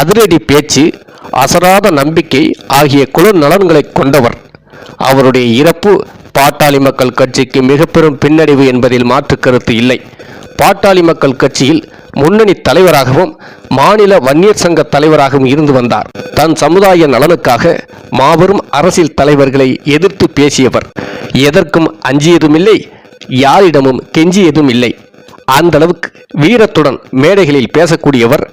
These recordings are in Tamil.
அதிரடி பேச்சு அசராத நம்பிக்கை ஆகிய குல நலன்களை கொண்டவர். அவருடைய இறப்பு பாட்டாளி மக்கள் கட்சிக்கு மிக பெரும் பின்னடைவு என்பதில் மாற்று கருத்து இல்லை. பாட்டாளி மக்கள் கட்சியில் முன்னணி தலைவராகவும் மாநில வன்னியர் சங்க தலைவராகவும் இருந்து வந்தார். தன் சமுதாய நலனுக்காக மாபெரும் அரசியல் தலைவர்களை எதிர்த்து பேசியவர். எதற்கும் அஞ்சியதுமில்லை யாரிடமும் கெஞ்சியதும் இல்லை அந்த அளவுக்கு வீரத்துடன் மேடைகளில் பேசக்கூடியவர்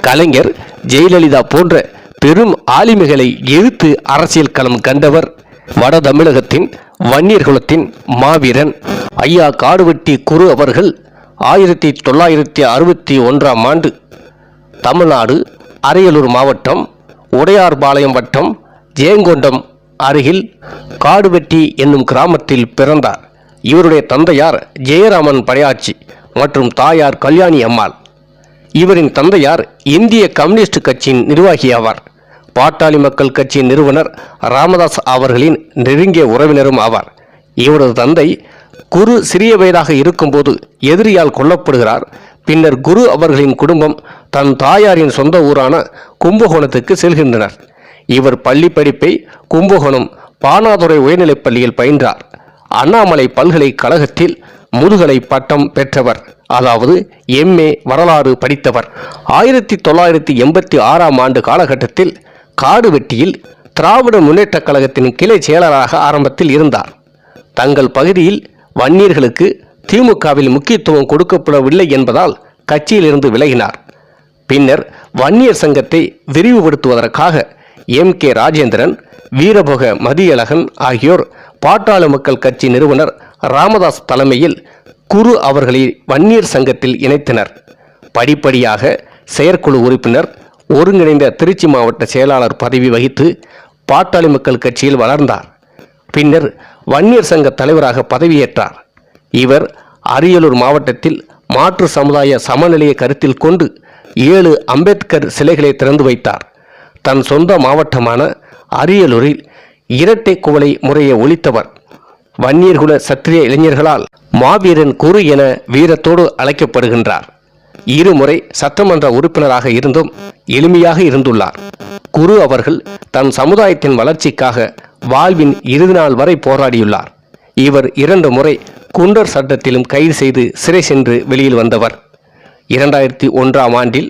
கலைஞர் ஜெயலலிதா போன்ற பெரும் ஆளுமைகளை எதிர்த்து அரசியல் களம் கண்டவர் வட தமிழகத்தின் வன்னியர் குலத்தின் மாவீரன் ஐயா காடுவெட்டி குரு அவர்கள் ஆயிரத்தி தொள்ளாயிரத்தி அறுபத்தி ஒன்றாம் ஆண்டு தமிழ்நாடு அரியலூர் மாவட்டம் உடையார்பாளையம் வட்டம் ஜெயங்கொண்டம் அருகில் காடுவெட்டி என்னும் கிராமத்தில் பிறந்தார். இவருடைய தந்தையார் ஜெயராமன் பழையாட்சி மற்றும் தாயார் கல்யாணி அம்மாள். இவரின் தந்தையார் இந்திய கம்யூனிஸ்ட் கட்சியின் நிர்வாகி ஆவார். பாட்டாளி மக்கள் கட்சியின் நிறுவனர் ராமதாஸ் அவர்களின் நெருங்கிய உறவினரும் ஆவார். இவரது தந்தை குரு சிறிய வயதாக இருக்கும்போது எதிரியால் கொல்லப்படுகிறார். பின்னர் குரு அவர்களின் குடும்பம் தன் தாயாரின் சொந்த ஊரான கும்பகோணத்துக்கு செல்கின்றனர். இவர் பள்ளி படிப்பை கும்பகோணம் பானாதுரை உயர்நிலைப் பள்ளியில் பயின்றார். அண்ணாமலை பல்கலைக்கழகத்தில் முதுகலை பட்டம் பெற்றவர் அதாவது எம்ஏ வரலாறு படித்தவர். ஆயிரத்தி தொள்ளாயிரத்தி எண்பத்தி ஆறாம் ஆண்டு காலகட்டத்தில் காடுவெட்டியில் திராவிட முன்னேற்றக் கழகத்தின் கிளை செயலராக ஆரம்பத்தில் இருந்தார். தங்கள் பகுதியில் வன்னியர்களுக்கு திமுகவில் முக்கியத்துவம் கொடுக்கப்படவில்லை என்பதால் கட்சியிலிருந்து விலகினார். பின்னர் வன்னியர் சங்கத்தை விரிவுபடுத்துவதற்காக எம் கே ராஜேந்திரன் வீரபோக மதியழகன் ஆகியோர் பாட்டாளி மக்கள் கட்சி நிறுவனர் ராமதாஸ் தலைமையில் குரு அவர்களை வன்னியர் சங்கத்தில் இணைத்தனர். படிப்படியாக செயற்குழு உறுப்பினர் ஒருங்கிணைந்த திருச்சி மாவட்ட செயலாளர் பதவி வகித்து பாட்டாளி மக்கள் கட்சியில் வளர்ந்தார். பின்னர் வன்னியர் சங்க தலைவராக பதவியேற்றார். இவர் அரியலூர் மாவட்டத்தில் மாற்று சமுதாய சமநிலையை கருத்தில் கொண்டு ஏழு அம்பேத்கர் சிலைகளை திறந்து வைத்தார். தன் சொந்த மாவட்டமான அரியலூரில் இரட்டை குவளை முறையை ஒழித்தவர். வன்னியர்குல சத்திரிய இளைஞர்களால் மாவீரன் குரு என வீரத்தோடு அழைக்கப்படுகின்றார். இருமுறை சட்டமன்ற உறுப்பினராக இருந்தும் எளிமையாக இருந்துள்ளார். குரு அவர்கள் தன் சமுதாயத்தின் வளர்ச்சிக்காக வாழ்வின் இறுதி நாள் வரை போராடியுள்ளார். இவர் இரண்டு முறை குண்டர் சட்டத்திலும் கைது செய்து சிறை சென்று வெளியில் வந்தவர். இரண்டாயிரத்தி ஒன்றாம் ஆண்டில்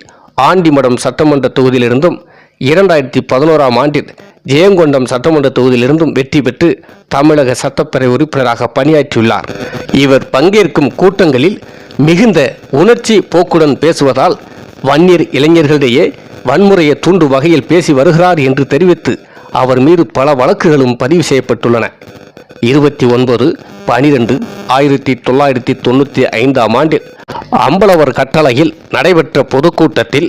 ஆண்டிமடம் சட்டமன்ற தொகுதியிலிருந்தும் இரண்டாயிரத்தி பதினோராம் ஆண்டில் ஜெயங்கொண்டம் சட்டமன்ற தொகுதியிலிருந்தும் வெற்றி பெற்று தமிழக சட்டப்பேரவை உறுப்பினராக பணியாற்றியுள்ளார். இவர் பங்கேற்கும் கூட்டங்களில் மிகுந்த உணர்ச்சி போக்குடன் பேசுவதால் வன்னியர் இளைஞர்களிடையே வன்முறையை தூண்டும் வகையில் பேசி வருகிறார் என்று தெரிவித்து அவர் மீது பல வழக்குகளும் பதிவு செய்யப்பட்டுள்ளன. இருபத்தி ஒன்பது பனிரெண்டு ஆயிரத்தி தொள்ளாயிரத்தி தொண்ணூற்றி ஐந்தாம் ஆண்டில் அம்பலவர் கட்டளையில் நடைபெற்ற பொதுக்கூட்டத்தில்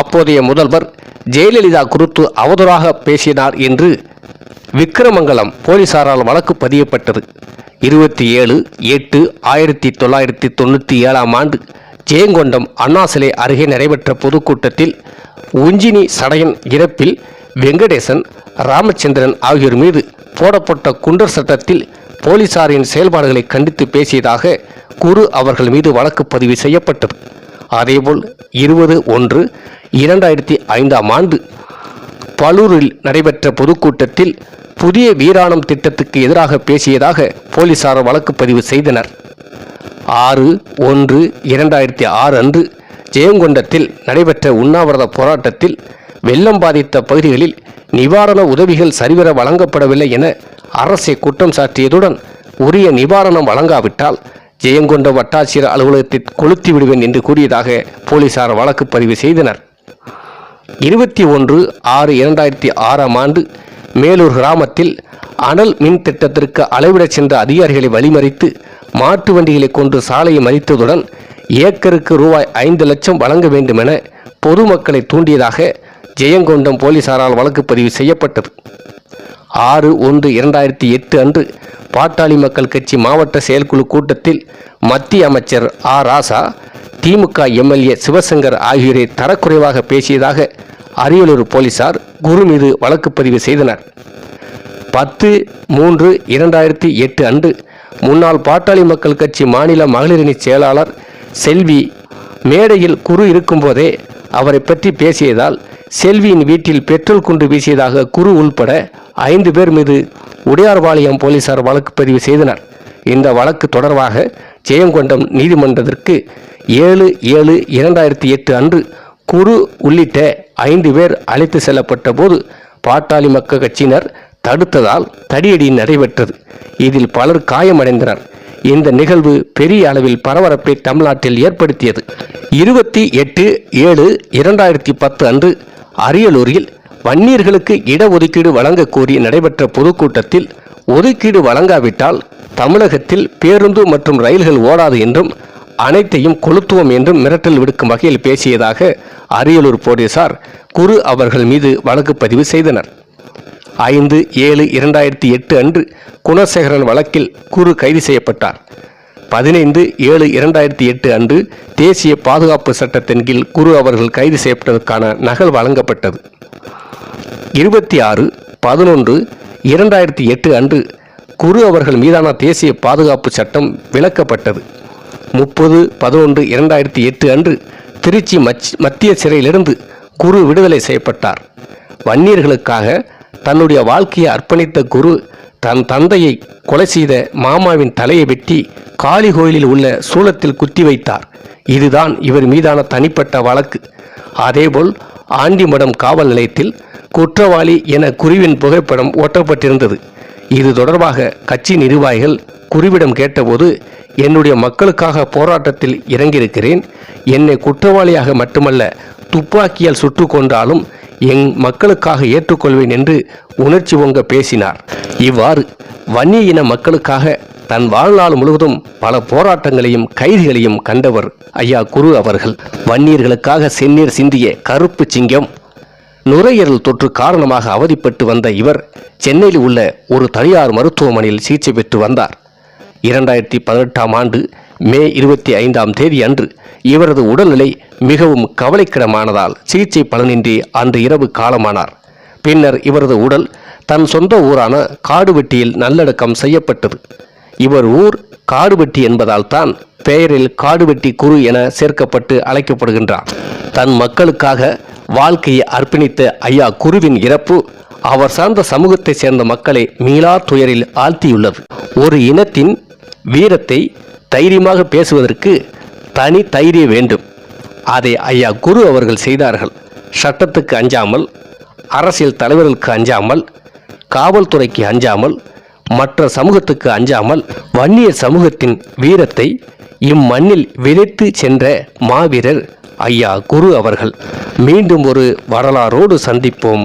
அப்போதைய முதல்வர் ஜெயலலிதா குறித்து அவதூறாக பேசினார் என்று விக்கிரமங்கலம் போலீசாரால் வழக்கு பதியப்பட்டது. இருபத்தி ஏழு எட்டு ஆயிரத்தி தொள்ளாயிரத்தி தொண்ணூற்றி ஏழாம் ஆண்டு ஜெயங்கொண்டம் அண்ணா சிலை அருகே நடைபெற்ற பொதுக்கூட்டத்தில் உஞ்சினி சடையன் இறப்பில் வெங்கடேசன் ராமச்சந்திரன் ஆகியோர் மீது போடப்பட்ட குண்டர் சட்டத்தில் போலீசாரின் செயல்பாடுகளை கண்டித்து பேசியதாக குரு அவர்கள் மீது வழக்கு பதிவு செய்யப்பட்டது. அதேபோல் இருபது ஒன்று இரண்டாயிரத்தி ஐந்தாம் ஆண்டு பலூரில் நடைபெற்ற பொதுக்கூட்டத்தில் புதிய வீராணம் திட்டத்துக்கு எதிராக பேசியதாக போலீசார் வழக்கு பதிவு செய்தனர். ஆறு ஒன்று இரண்டாயிரத்தி ஆறு அன்று ஜெயங்கொண்டத்தில் நடைபெற்ற உண்ணாவிரத போராட்டத்தில் வெள்ளம் பாதித்த பகுதிகளில் நிவாரண உதவிகள் சரிவர வழங்கப்படவில்லை என அரசை குற்றம் சாட்டியதுடன் உரிய நிவாரணம் வழங்காவிட்டால் ஜெயங்கொண்ட வட்டாட்சியர் அலுவலகத்தை கொளுத்தி விடுவேன் என்று கூறியதாக போலீசார் வழக்கு பதிவு செய்தனர். இருபத்தி ஒன்று ஆறு இரண்டாயிரத்தி ஆறாம் ஆண்டு மேலூர் கிராமத்தில் அனல் மின் திட்டத்திற்கு அளவிடச் சென்ற அதிகாரிகளை வழிமறித்து மாட்டு வண்டிகளை கொண்டு சாலையை மறித்ததுடன் ஏக்கருக்கு ரூபாய் ஐந்து லட்சம் வழங்க வேண்டுமென பொதுமக்களை தூண்டியதாக ஜெயங்கொண்டம் போலீசாரால் வழக்கு பதிவு செய்யப்பட்டது. ஆறு ஒன்று இரண்டாயிரத்தி எட்டு அன்று பாட்டாளி மக்கள் கட்சி மாவட்ட செயற்குழு கூட்டத்தில் மத்திய அமைச்சர் ஆ. ராசா திமுக எம்எல்ஏ சிவசங்கர் ஆகியோரை தரக்குறைவாக பேசியதாக அரியலூர் போலீசார் குரு மீது வழக்கு பதிவு செய்தனர். பத்து மூன்று இரண்டாயிரத்தி எட்டு அன்று முன்னாள் பாட்டாளி மக்கள் கட்சி மாநில மகளிரணி செயலாளர் செல்வி மேடையில் குரு இருக்கும்போதே அவரை பற்றி பேசியதால் செல்வியின் வீட்டில் பெட்ரோல் குண்டு வீசியதாக குரு உள்பட ஐந்து பேர் மீது உடையார்பாளையம் போலீசார் வழக்கு பதிவு செய்தனர். இந்த வழக்கு தொடர்பாக ஜெயங்கொண்டம் நீதிமன்றத்திற்கு ஏழு ஏழு இரண்டாயிரத்தி எட்டு அன்று குரு உள்ளிட்ட ஐந்து பேர் அழைத்து செல்லப்பட்ட போது பாட்டாளி மக்கள் கட்சியினர் தடுத்ததால் தடியடி நடைபெற்றது. இதில் பலர் காயமடைந்தனர். இந்த நிகழ்வு பெரிய அளவில் பரபரப்பை தமிழ்நாட்டில் ஏற்படுத்தியது. இருபத்தி எட்டு ஏழு இரண்டாயிரத்தி பத்து அன்று அரியலூரில் வன்னியர்களுக்கு இடஒதுக்கீடு வழங்க கோரி நடைபெற்ற பொதுக்கூட்டத்தில் ஒதுக்கீடு வழங்காவிட்டால் தமிழகத்தில் பேருந்து மற்றும் ரயில்கள் ஓடாது என்றும் அனைத்தையும் கொளுத்துவோம் என்றும் மிரட்டல் விடுக்கும் வகையில் பேசியதாக அரியலூர் போலீசார் குரு அவர்கள் மீது வழக்கு பதிவு செய்தனர். ஐந்து ஏழு இரண்டாயிரத்தி எட்டு அன்று குணசேகரன் வழக்கில் குரு கைது செய்யப்பட்டார். பதினைந்து ஏழு இரண்டாயிரத்தி எட்டு அன்று தேசிய பாதுகாப்பு சட்டத்தின் கீழ் குரு அவர்கள் கைது செய்யப்பட்டதற்கான நகல் வழங்கப்பட்டது. இருபத்தி ஆறு பதினொன்று இரண்டாயிரத்தி எட்டு அன்று குரு அவர்கள் மீதான தேசிய பாதுகாப்பு சட்டம் விலக்கப்பட்டது. முப்பது பதினொன்று இரண்டாயிரத்தி எட்டு அன்று திருச்சி மச் மத்திய சிறையிலிருந்து குரு விடுதலை செய்யப்பட்டார். வன்னியர்களுக்காக தன்னுடைய வாழ்க்கையை அர்ப்பணித்த குரு தன் தந்தையை கொலை செய்த மாமாவின் தலையை வெட்டி காளி கோயிலில் உள்ள சூலத்தில் குத்தி வைத்தார். இதுதான் இவர் மீதான தனிப்பட்ட வழக்கு. அதேபோல் ஆண்டிமடம் காவல் நிலையத்தில் குற்றவாளி என குருவின் புகைப்படம் ஒட்டப்பட்டிருந்தது. இது தொடர்பாக கட்சி நிர்வாகிகள் குருவிடம் கேட்டபோது என்னுடைய மக்களுக்காக போராட்டத்தில் இறங்கியிருக்கிறேன். என்னை குற்றவாளியாக மட்டுமல்ல துப்பாக்கியால் சுட்டு கொண்டாலும் என் மக்களுக்காக ஏற்றுக்கொள்வேன் என்று உணர்ச்சி பொங்க பேசினார். இவ்வாறு வன்னிய இன மக்களுக்காக தன் வாழ்நாள் முழுவதும் பல போராட்டங்களையும் கைதிகளையும் கண்டவர் ஐயா குரு அவர்கள். வன்னியர்களுக்காக செந்நீர் சிந்திய கருப்பு சிங்கம் நுரையீரல் தொற்று காரணமாக அவதிப்பட்டு வந்த இவர் சென்னையில் உள்ள ஒரு தனியார் மருத்துவமனையில் சிகிச்சை பெற்று வந்தார். இரண்டாயிரத்தி பதினெட்டாம் ஆண்டு மே இருபத்தி ஐந்தாம் தேதி அன்று இவரது உடல்நிலை மிகவும் கவலைக்கிடமானதால் சிகிச்சை பலனின்றி அன்று இரவு காலமானார். பின்னர் இவரது உடல் தன் சொந்த ஊரான காடுவெட்டியில் நல்லடக்கம் செய்யப்பட்டது. இவர் ஊர் காடுவெட்டி என்பதால் தான் பெயரில் காடுவெட்டி குரு என சேர்க்கப்பட்டு அழைக்கப்படுகின்றார். தன் மக்களுக்காக வாழ்க்கையை அர்ப்பணித்த ஐயா குருவின் இறப்பு அவர் சார்ந்த சமூகத்தைச் சேர்ந்த மக்களை மீளா துயரில் ஆழ்த்தியுள்ளது. ஒரு இனத்தின் வீரத்தை தைரியமாக பேசுவதற்கு தனி தைரியம் வேண்டும். அதை ஐயா குரு அவர்கள் செய்தார்கள். சட்டத்துக்கு அஞ்சாமல் அரசியல் தலைவர்களுக்கு அஞ்சாமல் காவல்துறைக்கு அஞ்சாமல் மற்ற சமூகத்துக்கு அஞ்சாமல் வன்னிய சமூகத்தின் வீரத்தை இம்மண்ணில் விதைத்து சென்ற மாவீரர் ஐயா குரு அவர்கள் மீண்டும் ஒரு வரலாறோடு சந்திப்போம்.